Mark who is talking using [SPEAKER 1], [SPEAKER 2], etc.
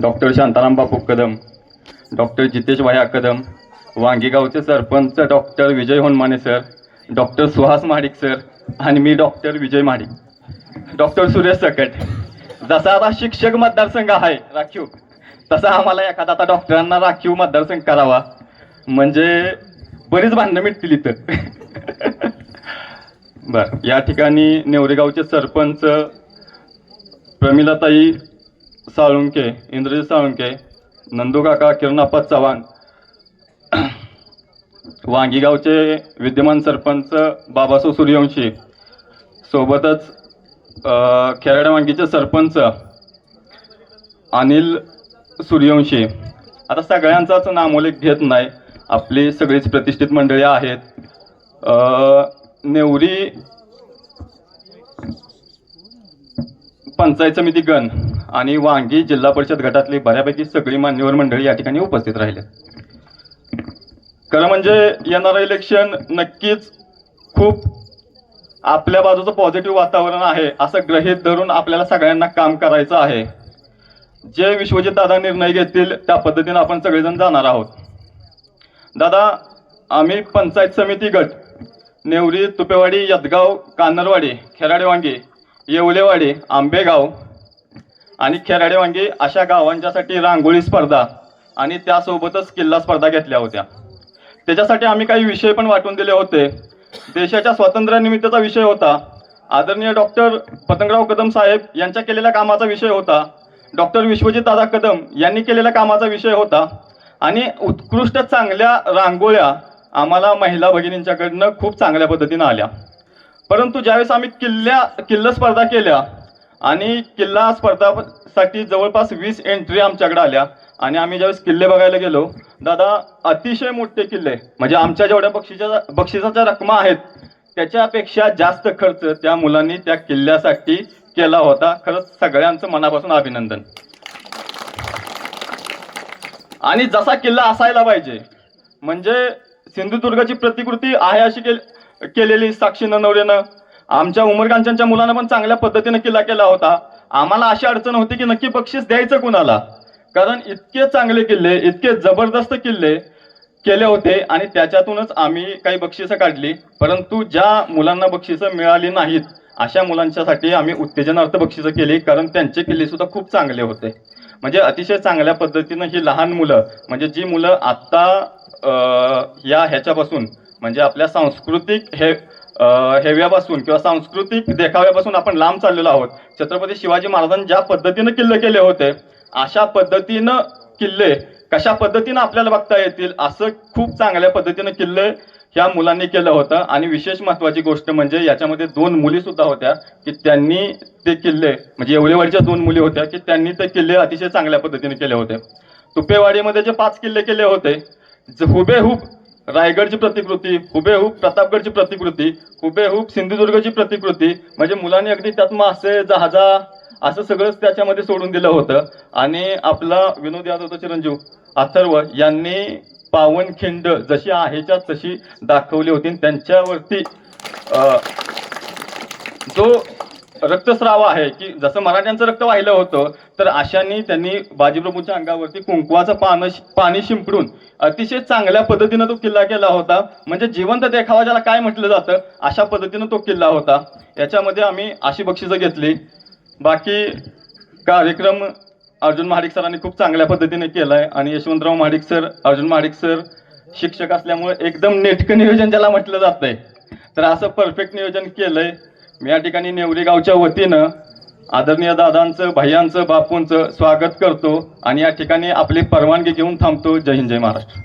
[SPEAKER 1] Doctor Shantaram Bapu Kadam doctor Jitesh वाया Kadam वांगीगावचे sarpanch doctor Vijay Honmane sir doctor Suhas Mahadik sir आणि मी doctor Vijay Mahadik doctor Suresh Sakat जसा आता शिक्षक मतदारसंघ आहे राखीव. तसा आम्हाला एखादा आता डॉक्टरांना राखीव मतदारसंघ करावा. म्हणजे बरीच भांडणं मिळतील इथं. बर या ठिकाणी नेवरेगावचे सरपंच प्रमिलाताई साळुंके इंद्रजित साळुंके नंदूकाका किरणाप्पा चव्हाण. वांगीगावचे विद्यमान सरपंच बाबासो सूर्यवंशी. सोबतच अ, खेराडे वांगीचे सरपंच अनिल सूर्यवंशी. आता सगळ्यांचाच नामोलेख घेत नाही. आपली सगळीच प्रतिष्ठित मंडळी आहेत. नेवरी पंचायत समिती गण. आणि वांगी जिल्हा परिषद गटातली बऱ्यापैकी सगळी मान्यवर मंडळी या ठिकाणी उपस्थित राहिले खरं म्हणजे येणारं इलेक्शन नक्कीच खूप आपल्या बाजूचं पॉझिटिव्ह वातावरण आहे असं ग्रहित धरून आपल्याला सगळ्यांना काम करायचं आहे. जे विश्वजित दादा निर्णय घेतील त्या पद्धतीने आपण सगळेजण जाणार आहोत. दादा आम्ही पंचायत समिती गट नेवरी तुपेवाडी यदगाव कानरवाडी खेराडेवांगी येवलेवाडी आंबेगाव आणि खेराडे वांगे अशा गावांच्यासाठी रांगोळी स्पर्धा आणि त्यासोबतच किल्ला स्पर्धा घेतल्या होत्या. त्याच्यासाठी आम्ही काही विषय पण वाटून दिले होते. देशाच्या स्वातंत्र्यानिमित्तचा विषय होता. आदरणीय डॉक्टर पतंगराव कदम साहेब यांच्या केलेल्या कामाचा विषय होता. डॉक्टर विश्वजित दादा कदम यांनी केलेल्या कामाचा विषय होता. आणि उत्कृष्ट चांगल्या रांगोळ्या आम्हाला महिला भगिनींच्याकडनं खूप चांगल्या पद्धतीनं आल्या. परंतु ज्यावेळेस आम्ही किल्ल्या किल्ला स्पर्धा केल्या आणि किल्ला स्पर्धासाठी जवळपास वीस एंट्री आमच्याकडे आल्या. आणि आम्ही ज्यावेळेस किल्ले बघायला गेलो दादा अतिशय मोठे किल्ले म्हणजे आमच्या जेवढ्या बक्षिसाच्या बक्षिसाच्या रकमा आहेत त्याच्यापेक्षा जास्त खर्च त्या मुलांनी त्या किल्ल्यासाठी केला होता. खरंच सगळ्यांचं मनापासून अभिनंदन. आणि जसा किल्ला असायला पाहिजे म्हणजे सिंधुदुर्गाची प्रतिकृती आहे अशी केलेली साक्षी ननवरेनं आमच्या उमरकांच्या मुलांना पण चांगल्या पद्धतीने किल्ला केला होता. आम्हाला अशी अडचण होती की नक्की बक्षीस द्यायचं कुणाला? कारण इतके चांगले किल्ले इतके जबरदस्त किल्ले केले होते आणि त्याच्यातूनच आम्ही काही बक्षिसं काढली. परंतु ज्या मुलांना बक्षिसं मिळाली नाहीत अशा मुलांच्यासाठी आम्ही उत्तेजनार्थ बक्षिसं केली कारण त्यांचे किल्ले सुद्धा खूप चांगले होते. म्हणजे अतिशय चांगल्या पद्धतीनं ही लहान मुलं म्हणजे जी मुलं आत्ता या ह्याच्यापासून म्हणजे आपल्या सांस्कृतिक हे हेव्यापासून किंवा सांस्कृतिक देखाव्यापासून आपण लांब चाललेलो आहोत. छत्रपती शिवाजी महाराजांनी ज्या पद्धतीनं किल्ले केले होते अशा पद्धतीनं किल्ले कशा पद्धतीनं आपल्याला बघता येतील असं खूप चांगल्या पद्धतीनं किल्ले ह्या मुलांनी केलं होतं. आणि विशेष महत्वाची गोष्ट म्हणजे याच्यामध्ये दोन मुली सुद्धा होत्या की त्यांनी ते किल्ले म्हणजे एवढेवाडच्या दोन मुली होत्या की त्यांनी ते किल्ले अतिशय चांगल्या पद्धतीने केले होते. तुपेवाडीमध्ये जे पाच किल्ले केले होते हुबेहूब रायगडची प्रतिकृती हुबेहूब प्रतापगडची प्रतिकृती हुबेहूब सिंधुदुर्गची प्रतिकृती म्हणजे मुलांनी अगदी त्यात मासे जहाजा असं सगळंच त्याच्यामध्ये सोडून दिलं होतं. आणि आपला विनोद यादवचा चिरंजीव अथर्व यांनी पावनखिंड जशी आहेच्या तशी दाखवली होती. त्यांच्यावरती जो रक्तस्राव आहे की जसं मराठ्यांचं रक्त वाहिलं होतं तर अशांनी त्यांनी बाजीप्रभूंच्या अंगावरती कुंकवाचं पान पाणी शिंपडून अतिशय चांगल्या पद्धतीनं तो किल्ला केला होता. म्हणजे जिवंत देखावा ज्याला काय म्हटलं जातं अशा पद्धतीनं तो किल्ला होता. याच्यामध्ये आम्ही अशी बक्षिसं घेतली. बाकी कार्यक्रम अर्जुन महाडिक सरांनी खूप चांगल्या पद्धतीने केलाय आणि यशवंतराव महाडिक सर अर्जुन महाडिक सर शिक्षक असल्यामुळे एकदम नेटकं नियोजन ज्याला म्हटलं जातंय. तर असं परफेक्ट नियोजन केलंय. मी या ठिकाणी नेवरी गावच्या वतीनं आदरणीय दादांचं भैयांचं बापूंचं स्वागत करतो आणि या ठिकाणी आपली परवानगी घेऊन थांबतो. जय हिंद जय महाराष्ट्र.